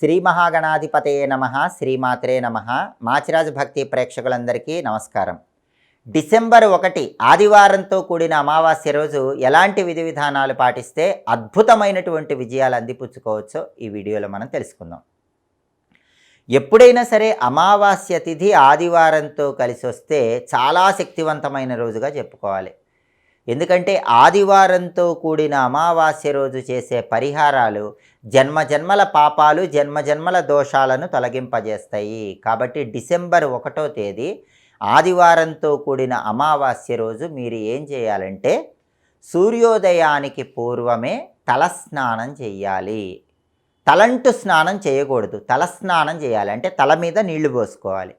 శ్రీ మహాగణాధిపతే నమ శ్రీమాత్రే నమ. మాచిరాజు భక్తి ప్రేక్షకులందరికీ నమస్కారం. డిసెంబర్ ఒకటి ఆదివారంతో కూడిన అమావాస్య రోజు ఎలాంటి విధి విధానాలు పాటిస్తే అద్భుతమైనటువంటి విజయాలు అందిపుచ్చుకోవచ్చో ఈ వీడియోలో మనం తెలుసుకుందాం. ఎప్పుడైనా సరే అమావాస్య తిథి ఆదివారంతో కలిసి వస్తే చాలా శక్తివంతమైన రోజుగా చెప్పుకోవాలి. ఎందుకంటే ఆదివారంతో కూడిన అమావాస్య రోజు చేసే పరిహారాలు జన్మజన్మల పాపాలు జన్మజన్మల దోషాలను తొలగింపజేస్తాయి. కాబట్టి డిసెంబర్ ఒకటో తేదీ ఆదివారంతో కూడిన అమావాస్య రోజు మీరు ఏం చేయాలంటే సూర్యోదయానికి పూర్వమే తలస్నానం చేయాలి. తలంటు స్నానం చేయకూడదు. తలస్నానం చేయాలి. అంటే తల మీద నీళ్ళు పోసుకోవాలి.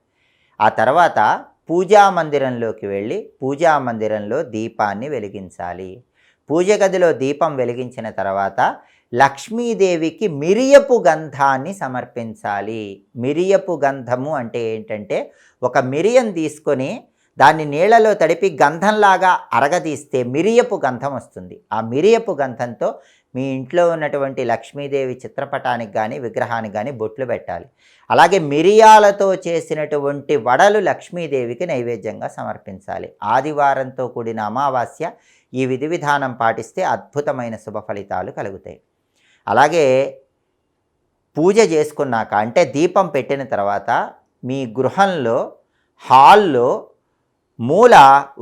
ఆ తర్వాత పూజా మందిరంలోకి వెళ్ళి పూజా మందిరంలో దీపాన్ని వెలిగించాలి. పూజ గదిలో దీపం వెలిగించిన తర్వాత లక్ష్మీదేవికి మిరియపు గంధాన్ని సమర్పించాలి. మిరియపు గంధము అంటే ఏంటంటే ఒక మిరియం తీసుకొని దాన్ని నీళ్ళలో తడిపి గంధంలాగా అరగదీస్తే మిరియపు గంధం వస్తుంది. ఆ మిరియపు గంధంతో మీ ఇంట్లో ఉన్నటువంటి లక్ష్మీదేవి చిత్రపటానికి కానీ విగ్రహానికి కానీ బొట్లు పెట్టాలి. అలాగే మిరియాలతో చేసినటువంటి వడలు లక్ష్మీదేవికి నైవేద్యంగా సమర్పించాలి. ఆదివారంతో కూడిన అమావాస్య ఈ విధి విధానం పాటిస్తే అద్భుతమైన శుభ ఫలితాలు కలుగుతాయి. అలాగే పూజ చేసుకున్నాక అంటే దీపం పెట్టిన తర్వాత మీ గృహంలో హాల్లో మూల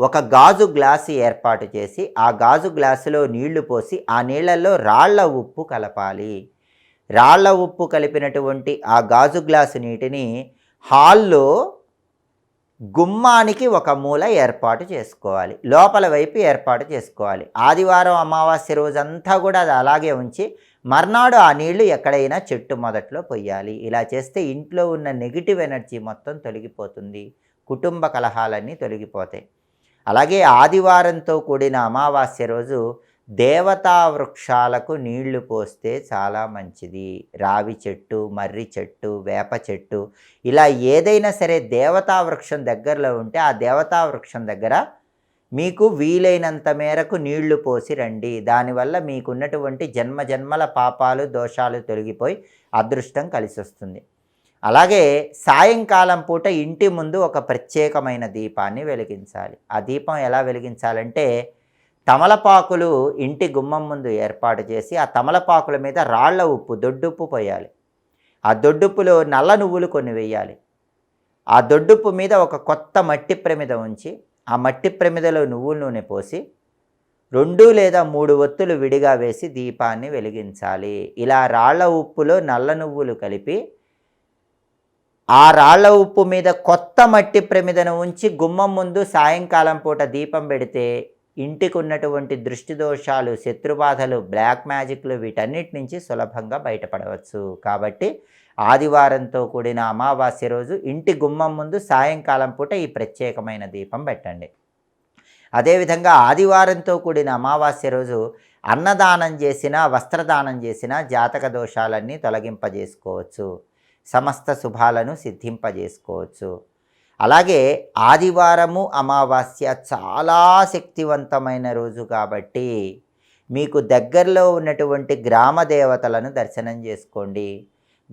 ఒక గాజు గ్లాసు ఏర్పాటు చేసి ఆ గాజు గ్లాసులో నీళ్ళు పోసి ఆ నీళ్ళలో రాళ్ళ ఉప్పు కలపాలి. రాళ్ళ ఉప్పు కలిపినటువంటి ఆ గాజు గ్లాసు నీటిని హాల్లో గుమ్మానికి ఒక మూల ఏర్పాటు చేసుకోవాలి. లోపల వైపు ఏర్పాటు చేసుకోవాలి. ఆదివారం అమావాస్య రోజంతా కూడా అది అలాగే ఉంచి మర్నాడు ఆ నీళ్ళు ఎక్కడైనా చెట్టు మొదట్లో పొయ్యాలి ఇలా చేస్తే ఇంట్లో ఉన్న నెగిటివ్ ఎనర్జీ మొత్తం తొలగిపోతుంది. కుటుంబ కలహాలన్నీ తొలగిపోతాయి. అలాగే ఆదివారంతో కూడిన అమావాస్య రోజు దేవతా వృక్షాలకు నీళ్ళు పోస్తే చాలా మంచిది. రావి చెట్టు మర్రి చెట్టు వేప చెట్టు ఇలా ఏదైనా సరే దేవతా వృక్షం దగ్గరలో ఉంటే ఆ దేవతా వృక్షం దగ్గర మీకు వీలైనంత మేరకు నీళ్ళు పోసి రండి. దానివల్ల మీకున్నటువంటి జన్మ జన్మల పాపాలు దోషాలు తొలగిపోయి అదృష్టం కలిసి వస్తుంది అలాగే సాయంకాలం పూట ఇంటి ముందు ఒక ప్రత్యేకమైన దీపాన్ని వెలిగించాలి. ఆ దీపం ఎలా వెలిగించాలంటే తమలపాకులు ఇంటి గుమ్మం ముందు ఏర్పాటు చేసి ఆ తమలపాకుల మీద రాళ్ళ ఉప్పు దొడ్డుప్పు పోయాలి. ఆ దొడ్డుప్పులో నల్ల నువ్వులు కొన్ని వేయాలి. ఆ దొడ్డుప్పు మీద ఒక కొత్త మట్టి ప్రమిద ఉంచి ఆ మట్టి ప్రమిదలో నువ్వుల నూనె పోసి రెండు లేదా మూడు ఒత్తులు విడిగా వేసి దీపాన్ని వెలిగించాలి. ఇలా రాళ్ళ ఉప్పులో నల్ల నువ్వులు కలిపి ఆ రాళ్ళ ఉప్పు మీద కొత్త మట్టి ప్రమిదను ఉంచి గుమ్మం ముందు సాయంకాలం పూట దీపం పెడితే ఇంటికి ఉన్నటువంటి దృష్టి దోషాలు శత్రుబాధలు బ్లాక్ మ్యాజిక్లు వీటన్నిటి నుంచి సులభంగా బయటపడవచ్చు. కాబట్టి ఆదివారంతో కూడిన అమావాస్య రోజు ఇంటి గుమ్మం ముందు సాయంకాలం పూట ఈ ప్రత్యేకమైన దీపం పెట్టండి. అదేవిధంగా ఆదివారంతో కూడిన అమావాస్య రోజు అన్నదానం చేసిన వస్త్రదానం చేసిన జాతక దోషాలన్నీ తొలగింపజేసుకోవచ్చు. సమస్త శుభాలను సిద్ధింపజేసుకోవచ్చు. అలాగే ఆదివారము అమావాస్య చాలా శక్తివంతమైన రోజు కాబట్టి మీకు దగ్గరలో ఉన్నటువంటి గ్రామ దేవతలను దర్శనం చేసుకోండి.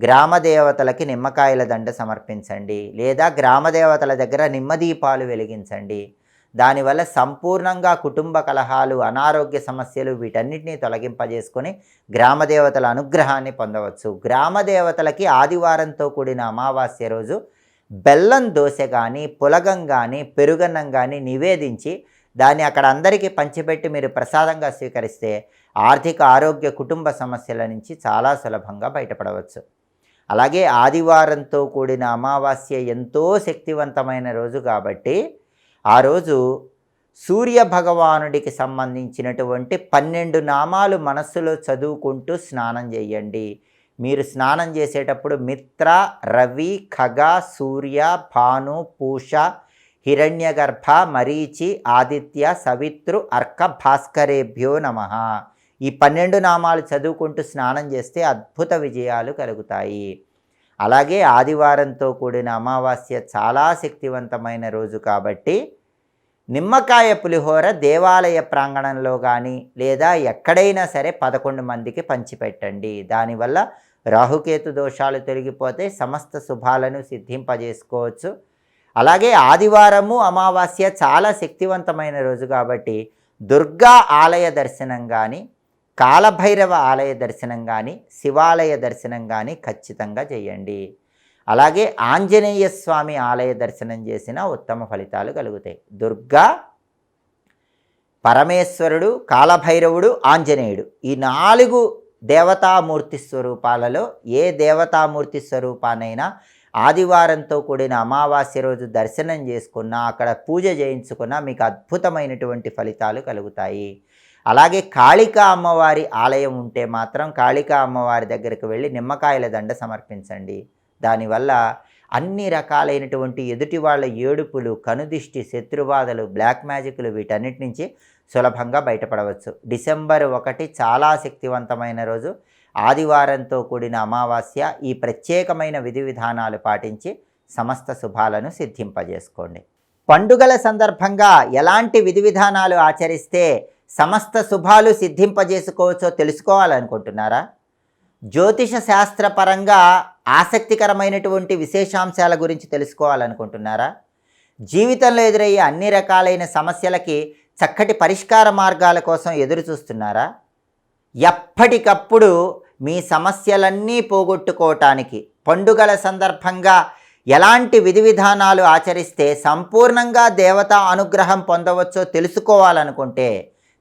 గ్రామ దేవతలకి నిమ్మకాయల దండ సమర్పించండి. లేదా గ్రామ దేవతల దగ్గర నిమ్మదీపాలు వెలిగించండి. దానివల్ల సంపూర్ణంగా కుటుంబ కలహాలు అనారోగ్య సమస్యలు వీటన్నిటినీ తొలగింపజేసుకొని గ్రామదేవతల అనుగ్రహాన్ని పొందవచ్చు. గ్రామదేవతలకి ఆదివారంతో కూడిన అమావాస్య రోజు బెల్లం దోశ కానీ పులగం కానీ పెరుగన్నం కానీ నివేదించి దాన్ని అక్కడ అందరికీ పంచిపెట్టి మీరు ప్రసాదంగా స్వీకరిస్తే ఆర్థిక ఆరోగ్య కుటుంబ సమస్యల నుంచి చాలా సులభంగా బయటపడవచ్చు. అలాగే ఆదివారంతో కూడిన అమావాస్య ఎంతో శక్తివంతమైన రోజు కాబట్టి ఆ రోజు సూర్య భగవానుడికి సంబంధించినటువంటి పన్నెండు నామాలు మనస్సులో చదువుకుంటూ స్నానం చేయండి. మీరు స్నానం చేసేటప్పుడు మిత్ర రవి ఖగ సూర్య భాను పూష హిరణ్యగర్భ మరీచి ఆదిత్య సవిత్రు అర్క భాస్కరేభ్యో నమ. ఈ పన్నెండు నామాలు చదువుకుంటూ స్నానం చేస్తే అద్భుత విజయాలు కలుగుతాయి. అలాగే ఆదివారంతో కూడిన అమావాస్య చాలా శక్తివంతమైన రోజు కాబట్టి నిమ్మకాయ పులిహోర దేవాలయ ప్రాంగణంలో కానీ లేదా ఎక్కడైనా సరే పదకొండు మందికి పంచిపెట్టండి. దానివల్ల రాహుకేతు దోషాలు తొలగిపోతే సమస్త శుభాలను సిద్ధింపజేసుకోవచ్చు. అలాగే ఆదివారము అమావాస్య చాలా శక్తివంతమైన రోజు కాబట్టి దుర్గా ఆలయ దర్శనం కానీ కాలభైరవ ఆలయ దర్శనం కానీ శివాలయ దర్శనం కానీ ఖచ్చితంగా చేయండి. అలాగే ఆంజనేయ స్వామి ఆలయ దర్శనం చేసిన ఉత్తమ ఫలితాలు కలుగుతాయి. దుర్గా పరమేశ్వరుడు కాలభైరవుడు ఆంజనేయుడు ఈ నాలుగు దేవతామూర్తి స్వరూపాలలో ఏ దేవతామూర్తి స్వరూపానైనా ఆదివారంతో కూడిన అమావాస్య రోజు దర్శనం చేసుకున్నా అక్కడ పూజ చేయించుకున్నా మీకు అద్భుతమైనటువంటి ఫలితాలు కలుగుతాయి. అలాగే కాళికా అమ్మవారి ఆలయం ఉంటే మాత్రం కాళికా అమ్మవారి దగ్గరికి వెళ్ళి నిమ్మకాయల దండ సమర్పించండి. దానివల్ల అన్ని రకాలైనటువంటి ఎదుటి వాళ్ళ ఏడుపులు కనుదిష్టి శత్రువాదలు బ్లాక్ మ్యాజిక్లు వీటన్నిటి నుంచి సులభంగా బయటపడవచ్చు. డిసెంబర్ ఒకటి చాలా శక్తివంతమైన రోజు. ఆదివారంతో కూడిన అమావాస్య ఈ ప్రత్యేకమైన విధి విధానాలు పాటించి సమస్త శుభాలను సిద్ధింపజేసుకోండి. పండుగల సందర్భంగా ఎలాంటి విధి విధానాలు ఆచరిస్తే సమస్త శుభాలు సిద్ధింపజేసుకోవచ్చో తెలుసుకోవాలనుకుంటున్నారా? జ్యోతిష శాస్త్రపరంగా ఆసక్తికరమైనటువంటి విశేషాంశాల గురించి తెలుసుకోవాలనుకుంటున్నారా? జీవితంలో ఎదురయ్యే అన్ని రకాలైన సమస్యలకి చక్కటి పరిష్కార మార్గాల కోసం ఎదురు చూస్తున్నారా ఎప్పటికప్పుడు మీ సమస్యలన్నీ పోగొట్టుకోవటానికి పండుగల సందర్భంగా ఎలాంటి విధి విధానాలు ఆచరిస్తే సంపూర్ణంగా దేవతా అనుగ్రహం పొందవచ్చో తెలుసుకోవాలనుకుంటే